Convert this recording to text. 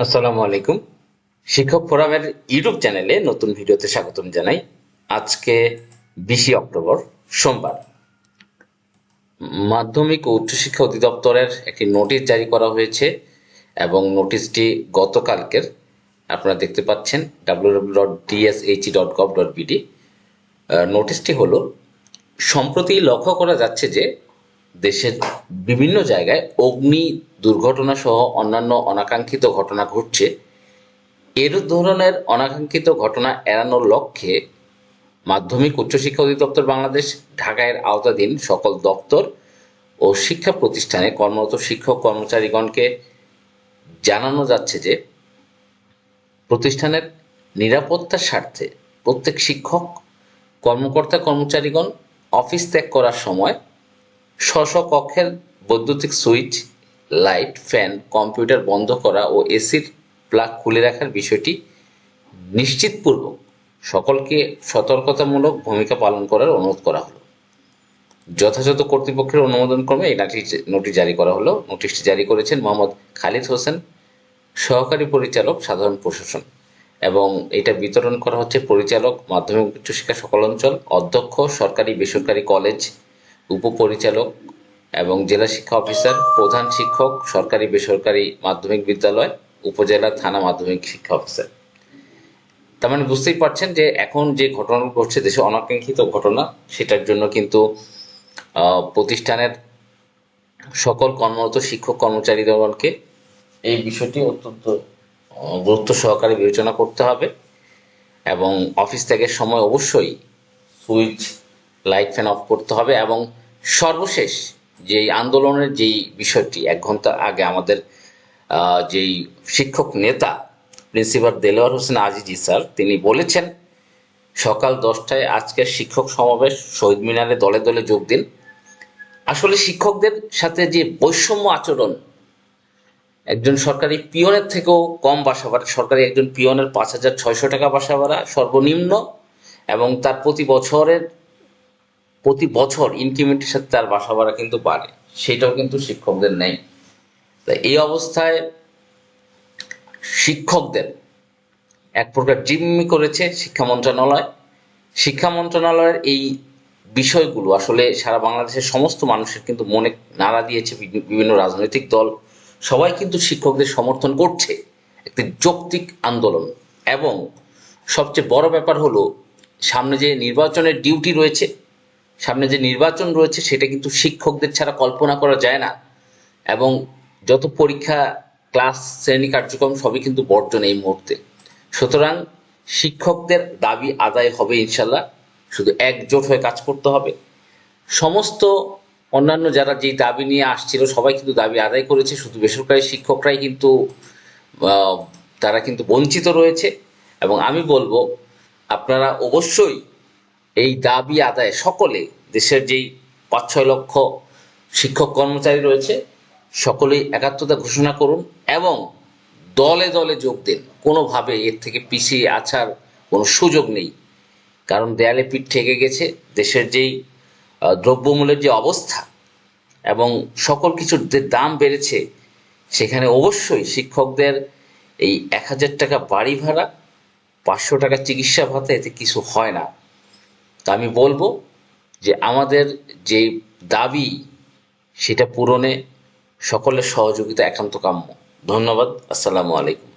আসসালামু আলাইকুম। শিক্ষক ফোরামের ইউটিউব চ্যানেলে নতুন ভিডিওতে স্বাগতম জানাই। আজকে বিশে অক্টোবর, সোমবার। মাধ্যমিক ও উচ্চশিক্ষা অধিদপ্তরের একটি নোটিশ জারি করা হয়েছে এবং নোটিশটি গতকালকের, আপনারা দেখতে পাচ্ছেন বিডি নোটিশটি হলো, সম্প্রতি লক্ষ্য করা যাচ্ছে যে দেশের বিভিন্ন জায়গায় অগ্নি দুর্ঘটনা সহ অন্যান্য অনাকাঙ্ক্ষিত ঘটনা ঘটছে। এর ধরনের অনাকাঙ্ক্ষিত ঘটনা এড়ানোর লক্ষ্যে মাধ্যমিক উচ্চশিক্ষা অধিদপ্তর বাংলাদেশ, ঢাকায়ের আওতাধীন সকল দপ্তর ও শিক্ষা প্রতিষ্ঠানে কর্মরত শিক্ষক কর্মচারীগণকে জানানো যাচ্ছে যে, প্রতিষ্ঠানের নিরাপত্তার স্বার্থে প্রত্যেক শিক্ষক, কর্মকর্তা কর্মচারীগণ অফিস ত্যাগ করার সময় স্ব কক্ষের বৈদ্যুতিক সুইচ, লাইট, ফ্যান, কম্পিউটার বন্ধ করা ও এসির প্লাগ খুলে রাখার বিষয়টি নিশ্চিতপূর্বক সকলকে সতর্কতামূলক ভূমিকা পালন করার অনুরোধ করা হলো। যথাযথ কর্তৃপক্ষের অনুমোদন ক্রমে এই নোটিশ নোটিশ জারি করা হলো। নোটিশটি জারি করেছেন মোহাম্মদ খালিদ হোসেন, সহকারী পরিচালক, সাধারণ প্রশাসন, এবং এটা বিতরণ করা হচ্ছে পরিচালক, মাধ্যমিক উচ্চশিক্ষা সকল অঞ্চল, অধ্যক্ষ, সরকারি, বেসরকারি কলেজ উপপরিচালক এবং জেলা শিক্ষা অফিসার, প্রধান শিক্ষক, সরকারি, বেসরকারি মাধ্যমিক বিদ্যালয়, উপজেলা থানা মাধ্যমিক শিক্ষা অফিসার। তার মানে বুঝতেই পারছেন যে এখন যে ঘটনা ঘটছে, দেশে অনাকাঙ্ক্ষিত ঘটনা, সেটার জন্য কিন্তু প্রতিষ্ঠানের সকল কর্মরত শিক্ষক কর্মচারীগণকে এই বিষয়টি অত্যন্ত গুরুত্ব সহকারে বিবেচনা করতে হবে এবং অফিস ত্যাগের সময় অবশ্যই সুইচ লাইট ফ্যান অফ করতে হবে এবং সর্বশেষ যে আন্দোলনের যেই বিষয়টি, এক ঘণ্টা আগে আমাদের যেই শিক্ষক নেতা, প্রিন্সিপাল দেলোয়ার হোসেন আজিজি স্যার, তিনি বলেছেন, সকাল দশটায় আজকের শিক্ষক সমাবেশ, শহীদ মিনারে দলে দলে যোগ দিন। আসলে শিক্ষকদের সাথে যে বৈষম্য আচরণ, একজন সরকারি পিয়নের থেকেও কম বাসা ভাড়া, সরকারি একজন পিয়নের পাঁচ হাজার ছয়শো টাকা বাসা ভাড়া সর্বনিম্ন এবং তার প্রতি বছরের প্রতি বছর ইনক্রিমেন্টের সাথে তার বাসা ভাড়া কিন্তু বাড়ে। সেটাও কিন্তু শিক্ষকদের নেই। এই অবস্থায় শিক্ষকদের এক প্রকার জিম্মি করেছে শিক্ষা মন্ত্রণালয়। শিক্ষা মন্ত্রণালয়ের এই বিষয়গুলো আসলে সারা বাংলাদেশের সমস্ত মানুষের কিন্তু মনে নাড়া দিয়েছে বিভিন্ন রাজনৈতিক দল। সবাই কিন্তু শিক্ষকদের সমর্থন করছে একটি যৌক্তিক আন্দোলন। এবং সবচেয়ে বড় ব্যাপার হলো সামনে যে নির্বাচনের ডিউটি রয়েছে সামনে যে নির্বাচন রয়েছে সেটা কিন্তু শিক্ষকদের ছাড়া কল্পনা করা যায় না। এবং যত পরীক্ষা, ক্লাস, শ্রেণি কার্যক্রম সবই কিন্তু বর্জন এই মুহূর্তে। সুতরাং শিক্ষকদের দাবি আদায় হবে ইনশাল্লাহ শুধু একজোট হয়ে কাজ করতে হবে। সমস্ত অন্যান্য যারা যে দাবি নিয়ে আসছিল, সবাই কিন্তু দাবি আদায় করেছে। শুধু বেসরকারি শিক্ষকরাই কিন্তু তারা কিন্তু বঞ্চিত রয়েছে। এবং আমি বলব, আপনারা অবশ্যই এই দাবি আদায় সকলে, দেশের যেই পাঁচ ছয় লক্ষ শিক্ষক কর্মচারী রয়েছে, সকলেই একাত্মতা ঘোষণা করুন এবং দলে দলে যোগ দিন। কোনোভাবে এর থেকে পিছিয়ে আসার কোনো সুযোগ নেই। কারণ দেয়ালে পিঠ ঠেকে গেছে দেশের যেই দ্রব্যমূল্যের যে অবস্থা এবং সকল কিছুর যে দাম বেড়েছে, সেখানে অবশ্যই শিক্ষকদের এই এক হাজার টাকা বাড়ি ভাড়া, পাঁচশো টাকা চিকিৎসা ভাতা এতে কিছু হয় না। তা আমি বলব যে আমাদের যে দাবি, সেটা পূরণে সকলের সহযোগিতা একান্ত কাম্য। ধন্যবাদ। আসসালামু আলাইকুম।